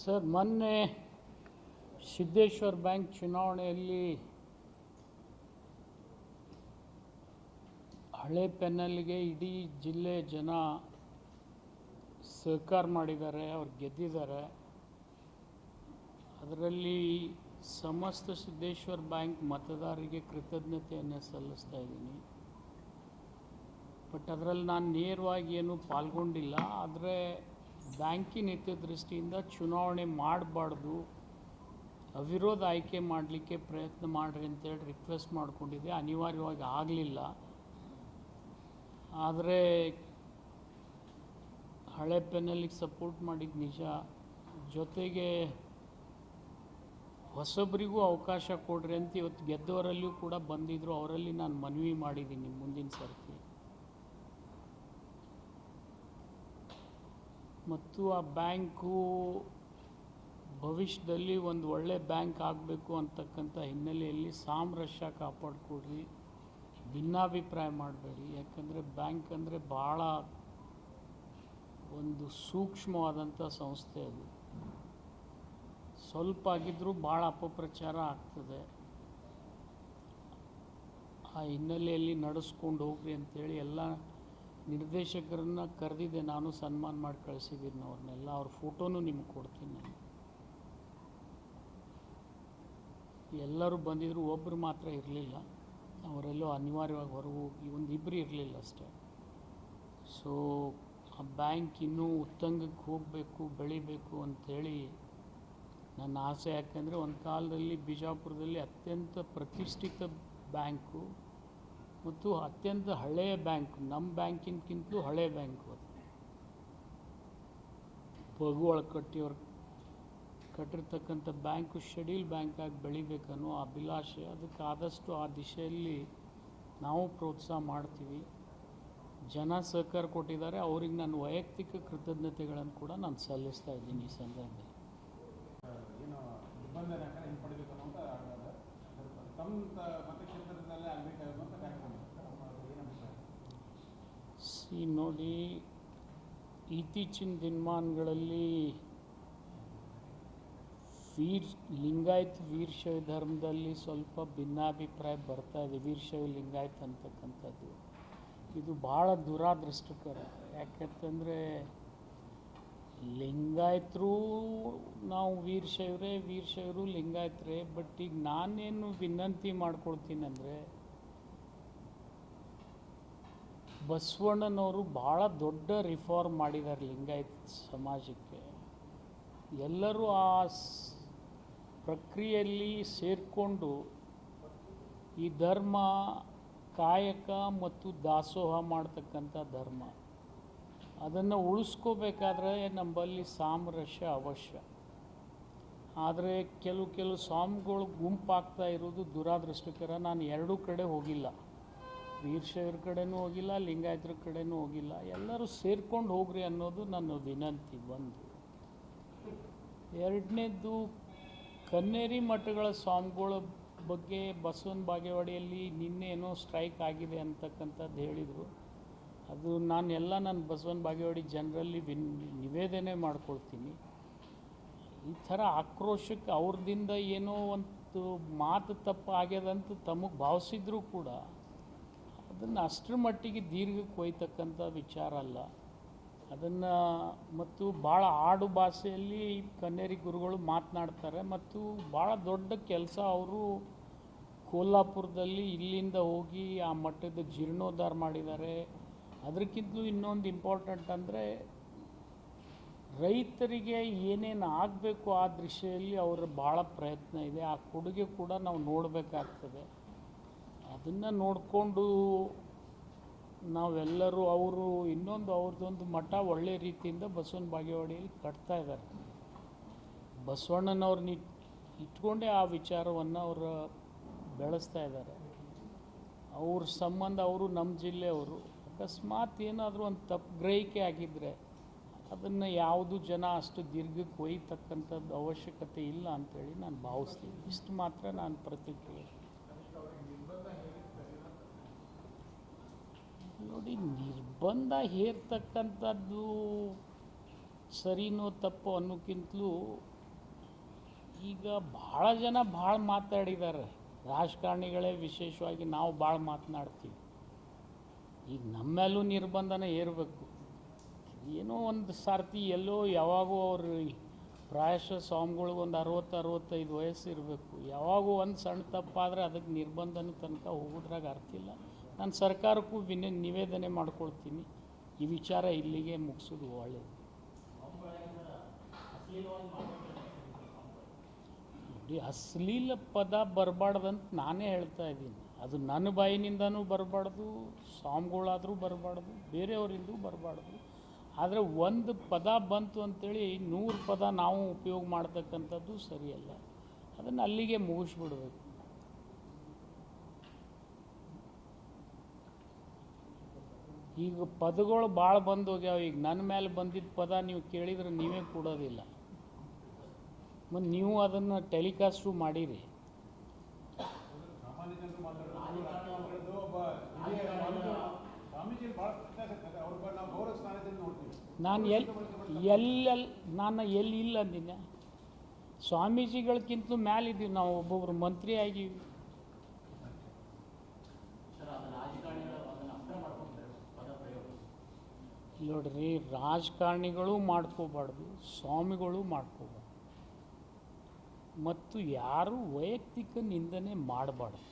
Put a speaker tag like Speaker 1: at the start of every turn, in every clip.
Speaker 1: Sir, ಮೊನ್ನೆ Siddeshwara bank ಚುನಾವಣೆಯಲ್ಲಿ ಹಳೆ ಪೆನ್ನಲ್ಗೆ ಇಡೀ ಜಿಲ್ಲೆ ಜನ ಸಹಕಾರ ಮಾಡಿದ್ದಾರೆ, ಅವ್ರು ಗೆದ್ದಿದ್ದಾರೆ. ಅದರಲ್ಲಿ ಸಮಸ್ತ ಸಿದ್ದೇಶ್ವರ ಬ್ಯಾಂಕ್ ಮತದಾರರಿಗೆ ಕೃತಜ್ಞತೆಯನ್ನು ಸಲ್ಲಿಸ್ತಾ ಇದ್ದೀನಿ. ಬಟ್ ಅದರಲ್ಲಿ ನಾನು ನೇರವಾಗಿ ಏನು ಪಾಲ್ಗೊಂಡಿಲ್ಲ, ಆದರೆ ಬ್ಯಾಂಕಿನ ದೃಷ್ಟಿಯಿಂದ ಚುನಾವಣೆ ಮಾಡಬಾರ್ದು, ಅವಿರೋಧ ಆಯ್ಕೆ ಮಾಡಲಿಕ್ಕೆ ಪ್ರಯತ್ನ ಮಾಡಿರಿ ಅಂತೇಳಿ ರಿಕ್ವೆಸ್ಟ್ ಮಾಡಿಕೊಂಡಿದ್ದೆ. ಅನಿವಾರ್ಯವಾಗಿ ಆಗಲಿಲ್ಲ. ಆದರೆ ಹಳೆ ಪೆನ್ನಲ್ಲಿಗೆ ಸಪೋರ್ಟ್ ಮಾಡಿದ್ದು ನಿಜ. ಜೊತೆಗೆ ಹೊಸಬರಿಗೂ ಅವಕಾಶ ಕೊಡ್ರಿ ಅಂತ ಇವತ್ತು ಗೆದ್ದವರಲ್ಲಿಯೂ ಕೂಡ ಬಂದಿದ್ದರು ಅವರಲ್ಲಿ ನಾನು ಮನವಿ ಮಾಡಿದ್ದೀನಿ ಮುಂದಿನ ಸರ್ತಿ. ಮತ್ತು ಆ ಬ್ಯಾಂಕು ಭವಿಷ್ಯದಲ್ಲಿ ಒಂದು ಒಳ್ಳೆ ಬ್ಯಾಂಕ್ ಆಗಬೇಕು ಅಂತಕ್ಕಂಥ ಹಿನ್ನೆಲೆಯಲ್ಲಿ ಸಾಮರಸ್ಯ ಕಾಪಾಡಿಕೊಡ್ರಿ. ಭಿನ್ನಾಭಿಪ್ರಾಯ ಮಾಡಬೇಡಿ. ಯಾಕಂದರೆ ಬ್ಯಾಂಕ್ ಅಂದರೆ ಭಾಳ ಒಂದು ಸೂಕ್ಷ್ಮವಾದಂಥ ಸಂಸ್ಥೆ ಅದು. ಸ್ವಲ್ಪ ಆಗಿದ್ದರೂ ಭಾಳ ಅಪಪ್ರಚಾರ ಆಗ್ತದೆ. ಆ ಹಿನ್ನೆಲೆಯಲ್ಲಿ ನಡೆಸ್ಕೊಂಡು ಹೋಗ್ರಿ ಅಂತೇಳಿ ಎಲ್ಲ ನಿರ್ದೇಶಕರನ್ನ ಕರೆದಿದ್ದೆ ನಾನು ಸನ್ಮಾನ ಮಾಡಿ ಕಳಿಸಿದ್ದೀನಿ ಅವ್ರನ್ನೆಲ್ಲ, ಅವ್ರ ಫೋಟೋನು ನಿಮ್ಗೆ ಕೊಡ್ತೀನಿ. ನಾನು ಎಲ್ಲರೂ ಬಂದಿದ್ರು ಒಬ್ಬರು ಮಾತ್ರ ಇರಲಿಲ್ಲ. ಅವರೆಲ್ಲೋ ಅನಿವಾರ್ಯವಾಗಿ ಹೊರಗೆ ಹೋಗಿ ಒಂದು ಇಬ್ಬರು ಇರಲಿಲ್ಲ ಅಷ್ಟೇ. ಸೊ ಆ ಬ್ಯಾಂಕ್ ಇನ್ನೂ ಉತ್ತಂಗಕ್ಕೆ ಹೋಗಬೇಕು, ಬೆಳಿಬೇಕು ಅಂಥೇಳಿ ನನ್ನ ಆಸೆ. ಯಾಕೆಂದರೆ ಒಂದು ಕಾಲದಲ್ಲಿ ಬಿಜಾಪುರದಲ್ಲಿ ಅತ್ಯಂತ ಪ್ರತಿಷ್ಠಿತ ಬ್ಯಾಂಕು. ಮತ್ತು ಅತ್ಯಂತ ಹಳೆಯ ಬ್ಯಾಂಕ್ ನಮ್ಮ ಬ್ಯಾಂಕಿನಕ್ಕಿಂತಲೂ ಹಳೆಯ ಬ್ಯಾಂಕು ಅದು. ಬಗುವಳ ಕಟ್ಟಿಯವ್ರು ಕಟ್ಟಿರ್ತಕ್ಕಂಥ ಬ್ಯಾಂಕು ಶೆಡ್ಯೂಲ್ ಬ್ಯಾಂಕಾಗಿ ಬೆಳಿಬೇಕನ್ನೋ ಅಭಿಲಾಷೆ. ಅದಕ್ಕೆ ಆದಷ್ಟು ಆ ದಿಶೆಯಲ್ಲಿ ನಾವು ಪ್ರೋತ್ಸಾಹ ಮಾಡ್ತೀವಿ. ಜನ ಸಹಕಾರ ಕೊಟ್ಟಿದ್ದಾರೆ. ಅವ್ರಿಗೆ ನಾನು ವೈಯಕ್ತಿಕ ಕೃತಜ್ಞತೆಗಳನ್ನು ಕೂಡ ನಾನು ಸಲ್ಲಿಸ್ತಾ ಇದ್ದೀನಿ ಈ ಸಂದರ್ಭದಲ್ಲಿ.
Speaker 2: ತಮ್ಮ ಮತಕ್ಷೇತ್ರದಲ್ಲೇ ಆಗಬೇಕಾಗುವಂಥ ಕಾರ್ಯಕ್ರಮ ಏನು ಅಭಿಪ್ರಾಯ
Speaker 1: ಸಿ ನೋಡಿ ಇತ್ತೀಚಿನ ದಿನಮಾನಗಳಲ್ಲಿ ವೀರ್, ಲಿಂಗಾಯತ್ ವೀರಶೈವ ಧರ್ಮದಲ್ಲಿ ಸ್ವಲ್ಪ ಭಿನ್ನಾಭಿಪ್ರಾಯ ಬರ್ತಾ ಇದೆ. ವೀರಶೈವ ಲಿಂಗಾಯತ್ ಅಂತಕ್ಕಂಥದ್ದು. ಇದು ಭಾಳ ದುರಾದೃಷ್ಟಕರ. ಯಾಕೆಂತಂದರೆ ಲಿಂಗಾಯತರು ನಾವು ವೀರಶೈವರೇ ವೀರಶೈವರು ಲಿಂಗಾಯತರೇ. ಬಟ್ ಈಗ ನಾನೇನು ವಿನಂತಿ ಮಾಡ್ಕೊಳ್ತೀನಿ ಅಂದರೆ ಬಸವಣ್ಣನವರು ಭಾಳ ದೊಡ್ಡ ರಿಫಾರ್ಮ್ ಮಾಡಿದ್ದಾರೆ ಲಿಂಗಾಯತ್ ಸಮಾಜಕ್ಕೆ. ಎಲ್ಲರೂ ಆ ಪ್ರಕ್ರಿಯೆಯಲ್ಲಿ ಸೇರಿಕೊಂಡು ಈ ಧರ್ಮ, ಕಾಯಕ ಮತ್ತು ದಾಸೋಹ ಮಾಡ್ತಕ್ಕಂಥ ಧರ್ಮ. ಅದನ್ನು ಉಳಿಸ್ಕೋಬೇಕಾದ್ರೆ ನಮ್ಮಲ್ಲಿ ಸಾಮರಸ್ಯ ಅವಶ್ಯ. ಆದರೆ ಕೆಲವು ಕೆಲವು ಸ್ವಾಮಿಗಳು ಗುಂಪಾಗ್ತಾ ಇರೋದು ದುರಾದೃಷ್ಟಕರ. ನಾನು ಎರಡೂ ಕಡೆ ಹೋಗಿಲ್ಲ. ವೀರಶೈವರ ಕಡೆನೂ ಹೋಗಿಲ್ಲ, ಲಿಂಗಾಯತರ ಕಡೆನೂ ಹೋಗಿಲ್ಲ. ಎಲ್ಲರೂ ಸೇರ್ಕೊಂಡು ಹೋಗ್ರಿ ಅನ್ನೋದು ನನ್ನ ವಿನಂತಿ ಒಂದು ಎರಡನೇದು ಕನ್ನೇರಿ ಮಠಗಳ ಸ್ವಾಮಿಗಳ ಬಗ್ಗೆ ಬಸವನ ಬಾಗೇವಾಡಿಯಲ್ಲಿ ನಿನ್ನೆ ಏನೋ ಸ್ಟ್ರೈಕ್ ಆಗಿದೆ ಅಂತಕ್ಕಂಥದ್ದು ಹೇಳಿದರು. ಅದು ನಾನು ಎಲ್ಲ ನನ್ನ ಬಸವನ ಬಾಗೇವಾಡಿ ಜನರಲ್ಲಿ ವಿನ್, ನಿವೇದನೆ ಮಾಡ್ಕೊಳ್ತೀನಿ. ಈ ಥರ ಆಕ್ರೋಶಕ್ಕೆ ಅವ್ರದಿಂದ ಏನೋ ಒಂದು ಮಾತು ತಪ್ಪು ಆಗ್ಯದಂತ ತಮಗೆ ಭಾವಿಸಿದ್ರೂ ಕೂಡ ಅದನ್ನು ಅಷ್ಟರ ಮಟ್ಟಿಗೆ ದೀರ್ಘಕ್ಕೆ ಒಯ್ತಕ್ಕಂಥ ವಿಚಾರ ಅಲ್ಲ. ಅದನ್ನು ಮತ್ತು ಭಾಳ ಆಡು ಭಾಷೆಯಲ್ಲಿ ಕನ್ನೇರಿ ಗುರುಗಳು ಮಾತನಾಡ್ತಾರೆ ಮತ್ತು ಭಾಳ ದೊಡ್ಡ ಕೆಲಸ ಅವರು ಕೋಲ್ಹಾಪುರದಲ್ಲಿ ಇಲ್ಲಿಂದ ಹೋಗಿ ಆ ಮಠದ ಜೀರ್ಣೋದ್ಧಾರ ಮಾಡಿದ್ದಾರೆ. ಅದಕ್ಕಿಂತಲೂ ಇನ್ನೊಂದು ಇಂಪಾರ್ಟೆಂಟ್ ಅಂದರೆ ರೈತರಿಗೆ ಏನೇನು ಆಗಬೇಕು ಆ ದೃಶ್ಯದಲ್ಲಿ ಅವರ ಭಾಳ ಪ್ರಯತ್ನ ಇದೆ. ಆ ಕೊಡುಗೆ ಕೂಡ ನಾವು ನೋಡಬೇಕಾಗ್ತದೆ. ಅದನ್ನು ನೋಡಿಕೊಂಡು ನಾವೆಲ್ಲರೂ ಅವರು ಇನ್ನೊಂದು ಅವ್ರದ್ದೊಂದು ಮಠ ಒಳ್ಳೆ ರೀತಿಯಿಂದ ಬಸವನ ಬಾಗೇವಾಡಿಯಲ್ಲಿ ಕಟ್ತಾ ಇದ್ದಾರೆ. ಬಸವಣ್ಣನವ್ರನ್ನ ಇಟ್, ಇಟ್ಕೊಂಡೇ ಆ ವಿಚಾರವನ್ನು ಅವರು ಬೆಳೆಸ್ತಾ ಇದ್ದಾರೆ. ಅವ್ರ ಸಂಬಂಧ, ಅವರು ನಮ್ಮ ಜಿಲ್ಲೆಯವರು ಅಕಸ್ಮಾತ್ ಏನಾದರೂ ಒಂದು ತಪ್ಪು ಗ್ರಹಿಕೆ ಆಗಿದ್ದರೆ ಅದನ್ನು ಯಾವುದು ಜನ ಅಷ್ಟು ದೀರ್ಘಕ್ಕೆ ಒಯ್ತಕ್ಕಂಥದ್ದು ಅವಶ್ಯಕತೆ ಇಲ್ಲ ಅಂಥೇಳಿ ನಾನು ಭಾವಿಸ್ತೀನಿ. ಇಷ್ಟು ಮಾತ್ರ ನಾನು ಪ್ರತಿಕ್ರಿಯೆ. ನೋಡಿ, ನಿರ್ಬಂಧ ಹೇರ್ತಕ್ಕಂಥದ್ದು ಸರಿನೋ ತಪ್ಪು ಅನ್ನೋಕ್ಕಿಂತಲೂ ಈಗ ಭಾಳ ಜನ ಭಾಳ ಮಾತಾಡಿದ್ದಾರೆ. ರಾಜಕಾರಣಿಗಳೇ ವಿಶೇಷವಾಗಿ ನಾವು ಭಾಳ ಮಾತನಾಡ್ತೀವಿ. ಈಗ ನಮ್ಮೆಲ್ಲೂ ನಿರ್ಬಂಧನ ಏರಬೇಕು ಏನೋ ಒಂದು ಸಾರ್ತಿ ಎಲ್ಲೋ ಯಾವಾಗೋ ಅವರು ಪ್ರಾಯಶ ಸ್ವಾಮಿಗಳಿಗೆ ಒಂದು ಅರವತ್ತು, ಅರವತ್ತೈದು ವಯಸ್ಸು ಇರಬೇಕು. ಯಾವಾಗೂ ಒಂದು ಸಣ್ಣ ತಪ್ಪಾದರೆ ಅದಕ್ಕೆ ನಿರ್ಬಂಧನ ತನಕ ಹೋಗೋದ್ರಾಗ ಅರ್ಥ ಇಲ್ಲ. ನಾನು ಸರ್ಕಾರಕ್ಕೂ ವಿನ, ನಿವೇದನೆ ಮಾಡ್ಕೊಳ್ತೀನಿ. ಈ ವಿಚಾರ ಇಲ್ಲಿಗೆ ಮುಗಿಸೋದು ಒಳ್ಳೆಯದು ನೋಡಿ, ಅಶ್ಲೀಲ ಪದ ಬರಬಾರ್ದಂತ ನಾನೇ ಹೇಳ್ತಾ ಇದ್ದೀನಿ. ಅದು ನನ್ನ ಬಾಯಿನಿಂದನೂ ಬರಬಾರ್ದು, ಸ್ವಾಮಿಗಳಾದರೂ ಬರಬಾರ್ದು, ಬೇರೆಯವರಿಂದ ಬರಬಾರ್ದು. ಆದರೆ ಒಂದು ಪದ ಬಂತು ಅಂತೇಳಿ ನೂರು ಪದ ನಾವು ಉಪಯೋಗ ಮಾಡ್ತಕ್ಕಂಥದ್ದು ಸರಿಯಲ್ಲ. ಅದನ್ನು ಅಲ್ಲಿಗೆ ಮುಗಿಸ್ಬಿಡ್ಬೇಕು. ಈಗ ಪದಗಳು ಭಾಳ ಬಂದು ಹೋಗ್ಯಾವ. ಈಗ ನನ್ನ ಮೇಲೆ ಬಂದಿದ್ದ ಪದ ನೀವು ಕೇಳಿದ್ರೆ ನೀವೇ ಕೊಡೋದಿಲ್ಲ. ಮತ್ತು ನೀವು ಅದನ್ನು ಟೆಲಿಕಾಸ್ಟು ಮಾಡಿರಿ. ನಾನು ಎಲ್ಲಿ ಎಲ್ಲೆಲ್ಲಿ ನಾನು ಎಲ್ಲಿ ಇಲ್ಲ ಅಂದಿನ ಸ್ವಾಮೀಜಿಗಳಕ್ಕಿಂತ ಮ್ಯಾಲಿದ್ದೀವಿ ನಾವು ಒಬ್ಬೊಬ್ರು ಮಂತ್ರಿ ಆಗಿವಿ. ನೋಡ್ರಿ ರಾಜಕಾರಣಿಗಳು ಮಾಡ್ಕೋಬಾರ್ದು ಸ್ವಾಮಿಗಳು ಮಾಡ್ಕೋಬಾರ್ದು. ಮತ್ತು ಯಾರು ವೈಯಕ್ತಿಕ ನಿಂದನೆ ಮಾಡಬಾರ್ದು.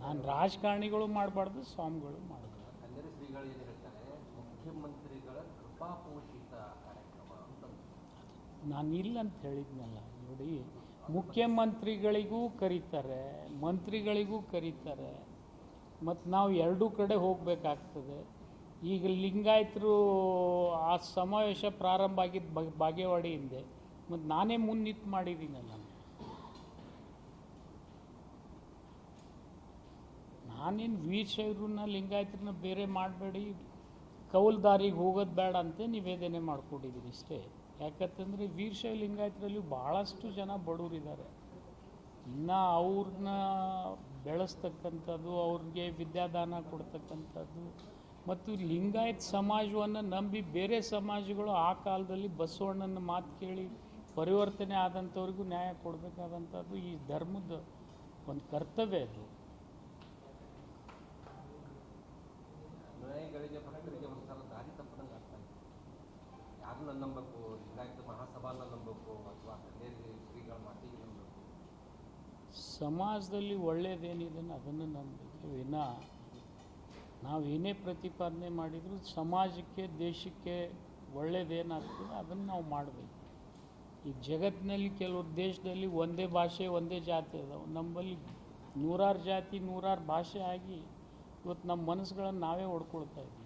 Speaker 1: ನಾನು ರಾಜಕಾರಣಿಗಳು ಮಾಡಬಾರ್ದು ಸ್ವಾಮಿಗಳು ಮಾಡಬಾರ್ದು. ನಾನು ಇಲ್ಲ ಅಂತ ಹೇಳಿದ್ನಲ್ಲ ನೋಡಿ ಮುಖ್ಯಮಂತ್ರಿಗಳಿಗೂ ಕರೀತಾರೆ ಮಂತ್ರಿಗಳಿಗೂ ಕರೀತಾರೆ ಮತ್ತು ನಾವು ಎರಡೂ ಕಡೆ ಹೋಗಬೇಕಾಗ್ತದೆ. ಈಗ ಲಿಂಗಾಯತರು ಆ ಸಮಾವೇಶ ಪ್ರಾರಂಭ ಆಗಿದ್ದು ಬಾಗೇವಾಡಿ ಹಿಂದೆ. ಮತ್ತು ನಾನೇ ಅಲ್ಲ. ನಾನು ನಾನೇನು ವೀರಶೈವ್ರನ್ನ ಲಿಂಗಾಯತ್ರನ್ನ ಬೇರೆ ಮಾಡಬೇಡಿ ಕೌಲ್ದಾರಿಗೆ ಹೋಗೋದು ಬೇಡ ಅಂತ ನಿವೇದನೆ ಮಾಡ್ಕೊಂಡಿದ್ದೀನಿ ಇಷ್ಟೇ ಯಾಕಂತಂದರೆ ವೀರಶೈವ ಲಿಂಗಾಯತರಲ್ಲಿ ಭಾಳಷ್ಟು ಜನ ಬಡವರಿದ್ದಾರೆ. ಇನ್ನು ಅವ್ರನ್ನ ಬೆಳೆಸ್ತಕ್ಕಂಥದ್ದು, ಅವ್ರಿಗೆ ವಿದ್ಯಾದಾನ ಕೊಡ್ತಕ್ಕಂಥದ್ದು ಮತ್ತು ಲಿಂಗಾಯತ್ ಸಮಾಜವನ್ನು ನಂಬಿ ಬೇರೆ ಸಮಾಜಗಳು ಆ ಕಾಲದಲ್ಲಿ ಬಸವಣ್ಣನ ಮಾತು ಕೇಳಿ ಪರಿವರ್ತನೆ ಆದಂಥವ್ರಿಗೂ ನ್ಯಾಯ ಕೊಡಬೇಕಾದಂಥದ್ದು ಈ ಧರ್ಮದ ಒಂದು ಕರ್ತವ್ಯ ಅದು.
Speaker 3: ನ್ಯಾಯಗಳಿಗೆ ಭಕ್ತರಿಗೆ ಒಂಥರ ದಾರಿ ತಪ್ಪದಂಗೆ ಆಗ್ತಾ ಇದೆ. ಯಾರನ್ನ ನಂಬಬೇಕು? ಲಿಂಗಾಯತ ಮಹಾಸಭಾನ ನಂಬಬೇಕು ಅಥವಾ ಶ್ರೀಗಳ ಮಾತಿಗೆ ನಂಬಬೇಕು?
Speaker 1: ಸಮಾಜದಲ್ಲಿ ಒಳ್ಳೆಯದೇನಿದೆ ಅದನ್ನು ನಂಬಬೇಕು ವಿನ ನಾವು ಏನೇ ಪ್ರತಿಪಾದನೆ ಮಾಡಿದರೂ ಸಮಾಜಕ್ಕೆ, ದೇಶಕ್ಕೆ ಒಳ್ಳೇದೇನಾಗ್ತದೆ ಅದನ್ನು ನಾವು ಮಾಡಬೇಕು. ಈ ಜಗತ್ತಿನಲ್ಲಿ ಕೆಲವು ದೇಶದಲ್ಲಿ ಒಂದೇ ಭಾಷೆ, ಒಂದೇ ಜಾತಿ ಅದಾವೆ. ನಮ್ಮಲ್ಲಿ ನೂರಾರು ಜಾತಿ, ನೂರಾರು ಭಾಷೆ ಆಗಿ ಇವತ್ತು ನಮ್ಮ ಮನಸ್ಸುಗಳನ್ನು ನಾವೇ ಹೊಡ್ಕೊಳ್ತಾ ಇದ್ದೀವಿ.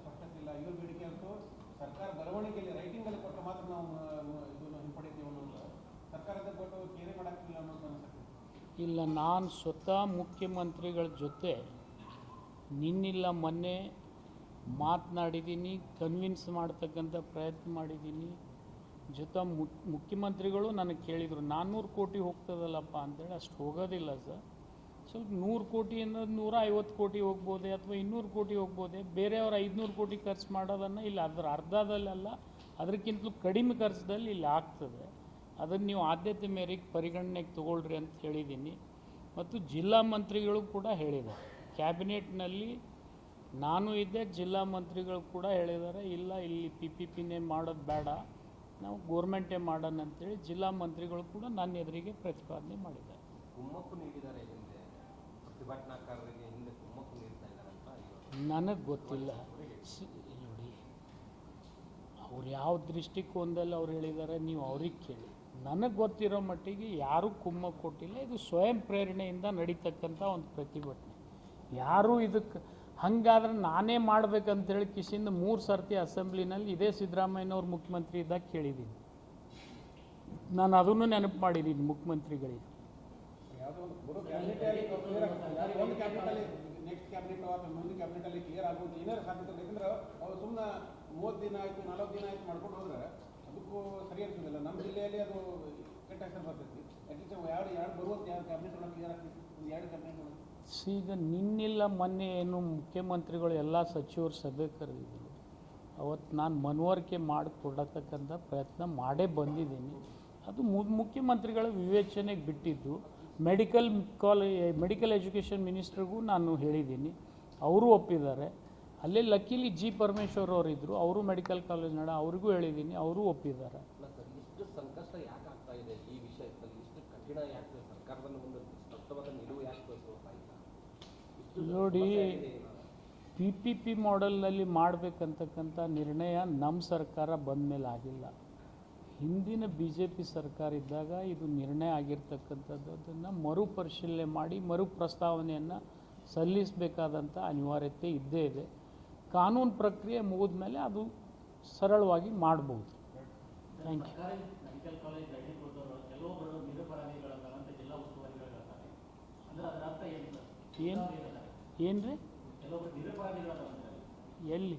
Speaker 2: ಸ್ಪಷ್ಟತೆ ಇಲ್ಲ. ಇವ್ರ ಬೇಡಿಕೆ ಅಂತೂ ಸರ್ಕಾರ ಬರವಣಿಗೆಯಲ್ಲಿ ರೈಟಿಂಗಲ್ಲಿ ಕೊಟ್ಟು ಮಾತ್ರ ನಾವು, ಇದನ್ನು ಹಿಂಪಡಿತೀವಿ ಅನ್ನೋದು ಸರ್ಕಾರದ ಕೊಟ್ಟು ಕೇರೆ ಮಾಡೋಕ್ಕಿಲ್ಲ ಅನ್ನೋದು ಅನಿಸುತ್ತೆ.
Speaker 1: ಇಲ್ಲ, ನಾನು ಸ್ವತಃ ಮುಖ್ಯಮಂತ್ರಿಗಳ ಜೊತೆ ನಿನ್ನಿಲ್ಲ, ಮೊನ್ನೆ ಮಾತನಾಡಿದ್ದೀನಿ ಕನ್ವಿನ್ಸ್ ಮಾಡ್ತಕ್ಕಂಥ ಪ್ರಯತ್ನ ಮಾಡಿದ್ದೀನಿ. ಜೊತೆ ಮುಖ್ಯಮಂತ್ರಿಗಳು ನನಗೆ ಕೇಳಿದರು, ನಾನ್ನೂರು ಕೋಟಿ ಹೋಗ್ತದಲ್ಲಪ್ಪ ಅಂತೇಳಿ ಅಷ್ಟು ಹೋಗೋದಿಲ್ಲ ಸರ್. ಸ್ವಲ್ಪ ನೂರು ಕೋಟಿ ಅನ್ನೋದು ನೂರ ಐವತ್ತು ಕೋಟಿ ಹೋಗ್ಬೋದೆ ಅಥವಾ ಇನ್ನೂರು ಕೋಟಿ ಹೋಗ್ಬೋದೆ? ಬೇರೆಯವ್ರು ಐದುನೂರು ಕೋಟಿ ಖರ್ಚು ಮಾಡೋದನ್ನು ಇಲ್ಲಿ, ಅದರ ಅರ್ಧದಲ್ಲೆಲ್ಲ ಅದಕ್ಕಿಂತಲೂ ಕಡಿಮೆ ಖರ್ಚದಲ್ಲಿ ಇಲ್ಲಿ ಆಗ್ತದೆ. ಅದನ್ನು ನೀವು ಆದ್ಯತೆ ಮೇರೆಗೆ ಪರಿಗಣನೆಗೆ ತಗೊಳ್ರಿ ಅಂತ ಹೇಳಿದ್ದೀನಿ. ಮತ್ತು ಜಿಲ್ಲಾ ಮಂತ್ರಿಗಳು ಕೂಡ ಹೇಳಿದ್ದಾರೆ. ಕ್ಯಾಬಿನೆಟ್ನಲ್ಲಿ ನಾನು ಇದ್ದೆ, ಜಿಲ್ಲಾ ಮಂತ್ರಿಗಳು ಕೂಡ ಹೇಳಿದ್ದಾರೆ. ಇಲ್ಲ, ಇಲ್ಲಿ ಪಿ ಪಿ ಪಿನೇ ಮಾಡೋದು ಬೇಡ, ನಾವು ಗೋರ್ಮೆಂಟೇ ಮಾಡೋಣ ಅಂತೇಳಿ ಜಿಲ್ಲಾ ಮಂತ್ರಿಗಳು ಕೂಡ ನನ್ನ ಎದುರಿಗೆ ಪ್ರತಿಪಾದನೆ ಮಾಡಿದ್ದಾರೆ. ನನಗೆ ಗೊತ್ತಿಲ್ಲ. ನೋಡಿ. ಅವ್ರು ಯಾವ ದೃಷ್ಟಿಕೋನದಲ್ಲಿ ಅವ್ರು ಹೇಳಿದ್ದಾರೆ ನೀವು ಅವ್ರಿಗೆ ಕೇಳಿ. ನನಗೆ ಗೊತ್ತಿರೋ ಮಟ್ಟಿಗೆ ಯಾರೂ ಕುಮ್ಮ ಕೊಟ್ಟಿಲ್ಲ. ಇದು ಸ್ವಯಂ ಪ್ರೇರಣೆಯಿಂದ ನಡೀತಕ್ಕಂಥ ಒಂದು ಪ್ರತಿಭಟನೆ. ಯಾರೂ ಇದಕ್ಕೆ ಹಾಗಾದ್ರೆ ನಾನೇ ಮಾಡ್ಬೇಕಂತೇಳಿ ಕಿಶಿಂದ ಮೂರು ಸರ್ತಿ ಅಸೆಂಬ್ಲಿನಲ್ಲಿ ಇದೇ ಸಿದ್ದರಾಮಯ್ಯನವ್ರು ಮುಖ್ಯಮಂತ್ರಿ ಇದ್ದಾಗ ಕೇಳಿದ್ದೀನಿ ನಾನು ಅದನ್ನು ನೆನಪು ಮಾಡಿದ್ದೀನಿ ಮುಖ್ಯಮಂತ್ರಿಗಳಿಗೆ.
Speaker 2: ನೆಕ್ಸ್ಟ್ ಕ್ಯಾಬಿನೆಟ್ ಅಥವಾ ಮುಂದಿನ ಕ್ಯಾಬಿನೆಟಲ್ಲಿ ಕ್ಲಿಯರ್ ಆಗುವಂತ ಏನಾರು ಸಾಧ್ಯತೆ. ಯಾಕಂದ್ರೆ ಅವ್ರು ಸುಮ್ಮನೆ ಮೂವತ್ತು ದಿನ ಆಯ್ತು, ನಲವತ್ತು ದಿನ ಆಯ್ತು ಮಾಡ್ಕೊಂಡು ಹೋದ್ರೆ ಅದಕ್ಕೂ ಸರಿ ಅನ್ಸೋದಿಲ್ಲ. ನಮ್ಮ ಜಿಲ್ಲೆಯಲ್ಲಿ ಅದು ಕೆಟ್ಟ ಹೆಸರು ಬರ್ತೈತಿ. ಅಟ್ಲೀಸ್ಟ್ ಎರಡು ಎರಡು ಬರುವಂತ ಎರಡು ಕ್ಯಾಬಿನೆಟ್ ಒಳಗೆ ಕ್ಲಿಯರ್ ಆಗ್ತೈತಿ? ಒಂದು ಎರಡು ಕ್ಯಾಬಿನೆಟ್ ಒಳಗೆ.
Speaker 1: ಈಗ ನಿನ್ನಿಲ್ಲ ಮೊನ್ನೆ ಏನು ಮುಖ್ಯಮಂತ್ರಿಗಳು ಎಲ್ಲ ಸಚಿವರು ಸಭೆ ಕರೆದಿದ್ರು. ಅವತ್ತು ನಾನು ಮನವರಿಕೆ ಮಾಡಿಕೊಡತಕ್ಕಂಥ ಪ್ರಯತ್ನ ಮಾಡೇ ಬಂದಿದ್ದೀನಿ. ಅದು ಮುಖ್ಯಮಂತ್ರಿಗಳ ವಿವೇಚನೆಗೆ ಬಿಟ್ಟಿದ್ದು. ಮೆಡಿಕಲ್ ಕಾಲೇ ಮೆಡಿಕಲ್ ಎಜುಕೇಷನ್ ಮಿನಿಸ್ಟ್ರಿಗೂ ನಾನು ಹೇಳಿದ್ದೀನಿ. ಅವರು ಒಪ್ಪಿದ್ದಾರೆ. ಅಲ್ಲೇ ಲಕ್ಕಿಲಿ ಜಿ ಪರಮೇಶ್ವರ್ ಅವರು ಇದ್ದರು ಅವರು ಮೆಡಿಕಲ್ ಕಾಲೇಜ್ ನಡ ಅವ್ರಿಗೂ ಹೇಳಿದ್ದೀನಿ ಅವರು ಒಪ್ಪಿದ್ದಾರೆ. ನೋಡಿ? ಪಿ ಪಿ ಪಿ ಮಾಡೆಲ್ನಲ್ಲಿ ಮಾಡಬೇಕಂತಕ್ಕಂಥ ನಿರ್ಣಯ ನಮ್ಮ ಸರ್ಕಾರ ಬಂದ ಮೇಲೆ ಆಗಿಲ್ಲ ಹಿಂದಿನ ಬಿ ಜೆ ಪಿ ಸರ್ಕಾರ ಇದ್ದಾಗ ಇದು ನಿರ್ಣಯ ಆಗಿರ್ತಕ್ಕಂಥದ್ದು. ಅದನ್ನು ಮರುಪರಿಶೀಲನೆ ಮಾಡಿ ಮರು ಪ್ರಸ್ತಾವನೆಯನ್ನು ಸಲ್ಲಿಸಬೇಕಾದಂಥ ಅನಿವಾರ್ಯತೆ ಇದ್ದೇ ಇದೆ. ಕಾನೂನು ಪ್ರಕ್ರಿಯೆ ಮುಗಿದ ಮೇಲೆ ಅದು ಸರಳವಾಗಿ ಮಾಡಬಹುದು ಥ್ಯಾಂಕ್ ಯು
Speaker 4: ಏನು
Speaker 1: ಏನು? ರೀ ಎಲ್ಲಿ?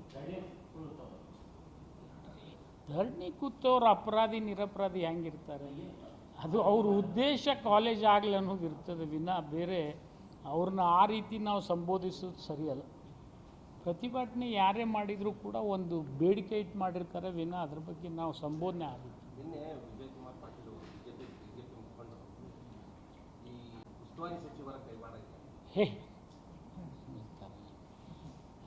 Speaker 4: ಧರಣಿ
Speaker 1: ಕೂತವ್ರ ಅಪರಾಧಿ ನಿರಪರಾಧಿ ಹೆಂಗಿರ್ತಾರೆ? ಅದು ಅವ್ರ ಉದ್ದೇಶ ಕಾಲೇಜ್ ಆಗಲಿ ಅನ್ನೋದು ಇರ್ತದೆ ವಿನ. ಬೇರೆ ಅವ್ರನ್ನ ಆ ರೀತಿ ನಾವು ಸಂಬೋಧಿಸೋದು ಸರಿಯಲ್ಲ. ಪ್ರತಿಭಟನೆ ಯಾರೇ ಮಾಡಿದರೂ ಕೂಡ ಒಂದು ಬೇಡಿಕೆ ಇಟ್ಟು ಮಾಡಿರ್ತಾರೆ ವಿನ. ಅದ್ರ ಬಗ್ಗೆ ನಾವು ಸಂಬೋಧನೆ ಆಗುತ್ತೆ
Speaker 3: ನಿನ್ನೆ ವಿಜಯ್ ಕುಮಾರ್ ಪಾಟೀಲ್ ಅವರು ಬಿಜೆಪಿ ಬಿಜೆಪಿ ಮುಖಂಡರು ಈ ಉಸ್ತುವಾರಿ ಸಚಿವರ ಕೈವಾಡ ಇದೆ
Speaker 1: ಹೇ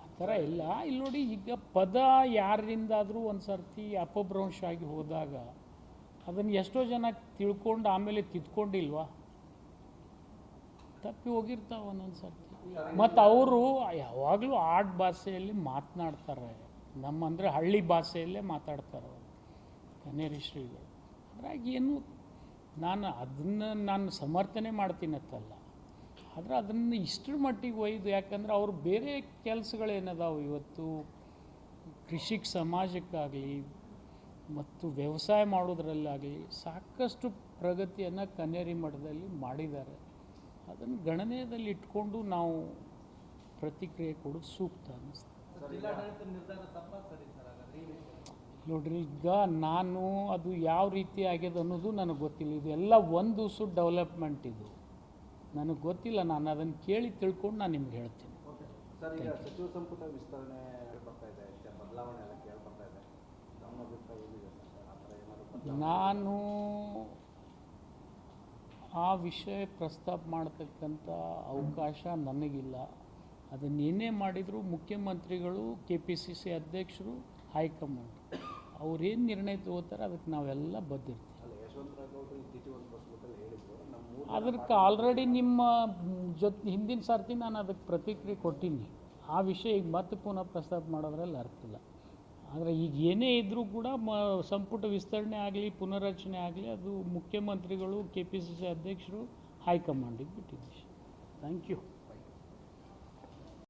Speaker 1: ಆ ಥರ ಇಲ್ಲ. ಇಲ್ಲಿ ನೋಡಿ ಈಗ ಪದ ಯಾರಿಂದಾದರೂ ಒಂದು ಸರ್ತಿ ಅಪಭ್ರಂಶ ಆಗಿ ಹೋದಾಗ ಅದನ್ನು ಎಷ್ಟೋ ಜನ ತಿಳ್ಕೊಂಡು ಆಮೇಲೆ ತಿದ್ಕೊಂಡಿಲ್ವಾ? ತಪ್ಪಿ ಹೋಗಿರ್ತಾವ ಒಂದೊಂದು ಸರ್ತಿ. ಮತ್ತು ಅವರು ಯಾವಾಗಲೂ ಆಡ್ ಭಾಷೆಯಲ್ಲಿ ಮಾತನಾಡ್ತಾರೆ. ನಮ್ಮ ಹಳ್ಳಿ ಭಾಷೆಯಲ್ಲೇ ಮಾತಾಡ್ತಾರೆ ಅವರು. ಕನೇರಿ ಶ್ರೀಗಳು ಹಾಗಾಗಿ ಏನು ನಾನು ಅದನ್ನು ನಾನು ಸಮರ್ಥನೆ ಮಾಡ್ತೀನತ್ತಲ್ಲ. ಆದರೆ ಅದನ್ನು ಇಷ್ಟರ ಮಟ್ಟಿಗೆ ಒಯ್ದು ಯಾಕಂದ್ರೆ ಅವ್ರು ಬೇರೆ ಕೆಲಸಗಳೇನದಾವು ಇವತ್ತು? ಕೃಷಿಕ್ ಸಮಾಜಕ್ಕಾಗಲಿ ಮತ್ತು ವ್ಯವಸಾಯ ಮಾಡೋದ್ರಲ್ಲಾಗಲಿ ಸಾಕಷ್ಟು ಪ್ರಗತಿಯನ್ನು ಕನ್ನೇರಿ ಮಠದಲ್ಲಿ ಮಾಡಿದ್ದಾರೆ. ಅದನ್ನು ಗಣನೀಯದಲ್ಲಿ ಇಟ್ಕೊಂಡು ನಾವು ಪ್ರತಿಕ್ರಿಯೆ ಕೊಡೋದು ಸೂಕ್ತ ಅನ್ನಿಸ್ತದೆ ನೋಡ್ರಿ ಈಗ ನಾನು ಅದು ಯಾವ ರೀತಿ ಆಗ್ಯದ ಅನ್ನೋದು ನನಗೆ ಗೊತ್ತಿಲ್ಲ. ಇದೆಲ್ಲ ಒಂದು ದಿವಸ ಡೆವಲಪ್ಮೆಂಟ್ ಇದು. ನನಗೆ ಗೊತ್ತಿಲ್ಲ ನಾನು ಅದನ್ನು ಕೇಳಿ ತಿಳ್ಕೊಂಡು ನಾನು ನಿಮ್ಗೆ ಹೇಳ್ತೀನಿ.
Speaker 5: ಸರ್ ಈಗ ಸಚಿವ ಸಂಪುಟ ವಿಸ್ತರಣೆ ಬರ್ತಾ ಇದೆ ಬದಲಾವಣೆ ಎಲ್ಲ ಕೇಳಿ ಇದೆ. ನಮ್ಮ ಅಭಿಪ್ರಾಯ ಏನಿದೆ ಸರ್? ಆ ಥರ ಏನಾದರೂ
Speaker 1: ನಾನು ಆ ವಿಷಯ ಪ್ರಸ್ತಾಪ ಮಾಡತಕ್ಕಂಥ ಅವಕಾಶ ನನಗಿಲ್ಲ. ಅದನ್ನೇನೇ ಮಾಡಿದರೂ ಮುಖ್ಯಮಂತ್ರಿಗಳು ಕೆ ಪಿ ಸಿ ಸಿ ಅಧ್ಯಕ್ಷರು ಹೈಕಮಾಂಡ್ ಅವ್ರೇನು ನಿರ್ಣಯ ತಗೋತಾರೆ ಅದಕ್ಕೆ ನಾವೆಲ್ಲ ಬದ್ಧಿರ್ತೀವಿ
Speaker 5: ಅಲ್ಲ ಯಶವಂತರಾವ್ ಗೌಡರು ಇತ್ತೀಚೆಗೆ ಒಂದು ಪುಸ್ತಕದಲ್ಲಿ ಹೇಳಿದ್ರು ನಮ್ಮ ಮೂರು
Speaker 1: ಅದಕ್ಕೆ ಆಲ್ರೆಡಿ ನಿಮ್ಮ ಜೊತೆ, ಹಿಂದಿನ ಸರ್ತಿ ನಾನು ಅದಕ್ಕೆ ಪ್ರತಿಕ್ರಿಯೆ ಕೊಟ್ಟೀನಿ. ಆ ವಿಷಯ ಈಗ ಮತ್ತೆ ಪುನಃ ಪ್ರಸ್ತಾಪ ಮಾಡೋದ್ರಲ್ಲಿ ಅರ್ಥ ಇಲ್ಲ. ಆದರೆ ಈಗ ಏನೇ ಇದ್ದರೂ ಕೂಡ ಮ, ಸಂಪುಟ ವಿಸ್ತರಣೆ ಆಗಲಿ, ಪುನರ್ರಚನೆ ಆಗಲಿ, ಅದು ಮುಖ್ಯಮಂತ್ರಿಗಳು ಕೆ ಪಿ ಸಿ ಸಿ ಅಧ್ಯಕ್ಷರು, ಹೈಕಮಾಂಡಿಗೆ ಬಿಟ್ಟಿದ್ದೀವಿ. Thank you